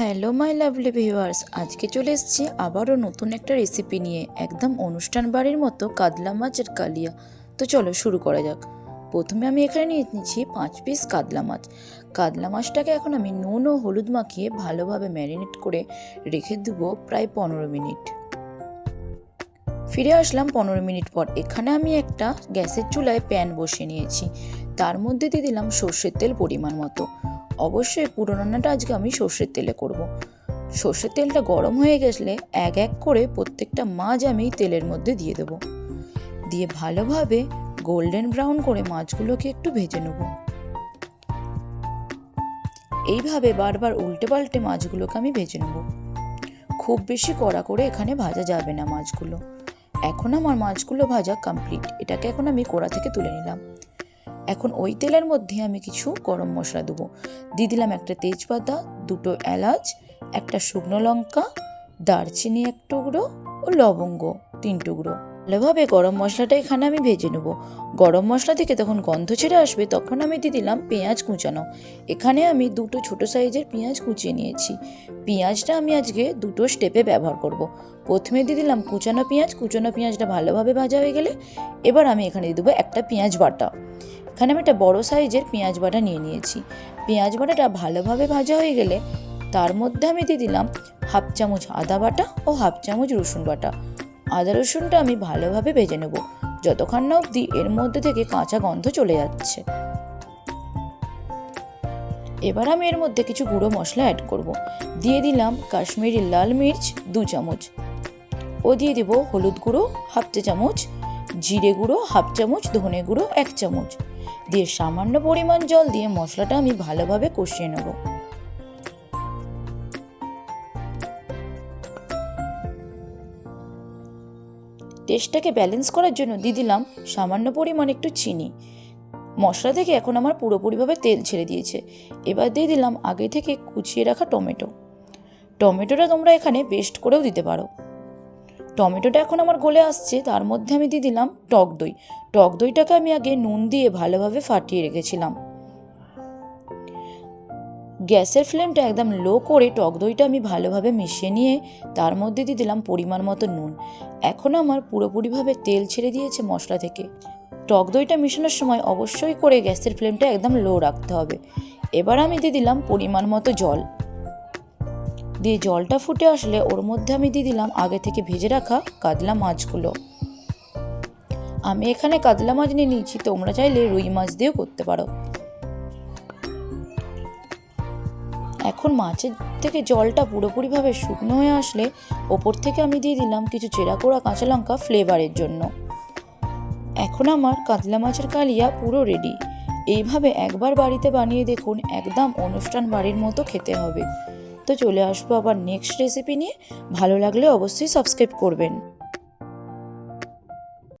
Hello, my lovely viewers. আজকে চলে এসেছি আবারও নতুন একটা রেসিপি নিয়ে। একদম অনুষ্ঠান বাড়ির মতো কাতলা মাছের কালিয়া। তো চলো শুরু করা যাক। প্রথমে আমি এখানে নিয়ে নিচ্ছি পাঁচ পিস কাতলা মাছ। কাতলা মাছটাকে এখন আমি নুন ও হলুদ মাখিয়ে ভালোভাবে ম্যারিনেট করে রেখে দেবো প্রায় পনেরো মিনিট। ফিরে আসলাম পনেরো মিনিট পর। এখানে আমি একটা গ্যাসের চুলায় প্যান বসিয়ে নিয়েছি। তার মধ্যে দিয়ে দিলাম সর্ষের তেল পরিমাণ মতো। অবশ্যই পুরো রান্নাটা আজকে আমি সর্ষের তেলে করব। সর্ষের তেলটা গরম হয়ে গেলে এক এক করে প্রত্যেকটা মাছ আমি তেলের মধ্যে দিয়ে দেবো। দিয়ে ভালোভাবে গোল্ডেন ব্রাউন করে মাছগুলোকে একটু ভেজে নেব। এইভাবে বারবার উল্টে পাল্টে মাছগুলোকে আমি ভেজে নেব। খুব বেশি কড়া করে এখানে ভাজা যাবে না মাছগুলো। এখন আমার মাছগুলো ভাজা কমপ্লিট এটাকে এখন আমি কোড়া থেকে তুলে নিলাম। এখন ওই তেলের মধ্যে আমি কিছু গরম মশলা দেবো। দিয়ে দিলাম একটা তেজপাতা, দুটো এলাচ, একটা শুকনো লঙ্কা, দারচিনি এক টুকরো ও লবঙ্গ তিন টুকরো। ভালোভাবে গরম মশলাটা এখানে আমি ভেজে নেব। গরম মশলা থেকে তখন গন্ধ ছেড়ে আসবে, তখন আমি দিয়ে দিলাম পেঁয়াজ কুচানো। এখানে আমি দুটো ছোট সাইজের পেঁয়াজ কুচিয়ে নিয়েছি। পেঁয়াজটা আমি আজকে দুটো স্টেপে ব্যবহার করব। প্রথমে দিয়ে দিলাম কুচানো পেঁয়াজ। কুচানো পেঁয়াজটা ভালোভাবে ভাজা হয়ে গেলে এবার আমি এখানে দিয়ে দেবো একটা পেঁয়াজ বাটা। এখানে আমি একটা বড় সাইজের পেঁয়াজ বাটা নিয়ে নিয়েছি। পেঁয়াজ বাটাটা ভালোভাবে ভাজা হয়ে গেলে তার মধ্যে আমি দিয়ে দিলাম হাফ চামচ আদা বাটা ও হাফ চামচ রসুন বাটা। আদা রসুনটা আমি ভালোভাবে ভেজে নেব। যতক্ষণ না অবধি এর মধ্যে থেকে কাঁচা গন্ধ চলে যাচ্ছে। এবার আমি এর মধ্যে কিছু গুঁড়ো মশলা অ্যাড করব। দিয়ে দিলাম কাশ্মীরি লাল মির্চ দু চামচ। ও দিয়ে দেবো হলুদ গুঁড়ো হাফ চা চামচ, জিরে গুঁড়ো হাফ চামচ, ধনে গুঁড়ো এক চামচ। দিয়ে সামান্য পরিমাণ জল দিয়ে মশলাটা আমি ভালোভাবে কষিয়ে নেব। টেস্টটাকে ব্যালেন্স করার জন্য দিয়ে দিলাম সামান্য পরিমাণ একটু চিনি। মশলা থেকে এখন আমার পুরোপুরিভাবে তেল ছেড়ে দিয়েছে। এবার দিয়ে দিলাম আগে থেকে কুচিয়ে রাখা টমেটো। টমেটোটা তোমরা এখানে পেস্ট করেও দিতে পারো। টমেটোটা এখন আমার গলে আসছে, তার মধ্যে আমি দিয়ে দিলাম টক দই। টক দইটাকে আমি আগে নুন দিয়ে ভালোভাবে ফাটিয়ে রেখেছিলাম। গ্যাসের ফ্লেমটা একদম লো করে টক দইটা আমি ভালোভাবে মিশিয়ে নিয়ে তার মধ্যে দিয়ে দিলাম পরিমাণ মতো নুন। এখন আমার পুরোপুরিভাবে তেল ছেড়ে দিয়েছে মশলা থেকে। টক দইটা মেশানোর সময় অবশ্যই করে গ্যাসের ফ্লেমটা একদম লো রাখতে হবে। এবার আমি দিয়ে দিলাম পরিমাণ মতো জল। দিয়ে জলটা ফুটে আসলে ওর মধ্যে আমি দিয়ে দিলাম আগে থেকে ভেজে রাখা কাতলা মাছগুলো। আমি এখানে কাতলা মাছ নিয়ে নিয়েছি, তোমরা চাইলে রুই মাছ দিয়েও করতে পারো। এখন মাছের থেকে জলটা পুরোপুরিভাবে শুকনো হয়ে আসলে ওপর থেকে আমি দিয়ে দিলাম কিছু চেরা কোড়া কাঁচা লঙ্কা ফ্লেভারের জন্য। এখন আমার কাতলা মাছের কালিয়া পুরো রেডি এইভাবে একবার বাড়িতে বানিয়ে দেখুন, একদম অনুষ্ঠান বাড়ির মতো খেতে হবে। তো চলে আসব আবার নেক্সট রেসিপি নিয়ে। ভালো লাগলে অবশ্যই সাবস্ক্রাইব করবেন।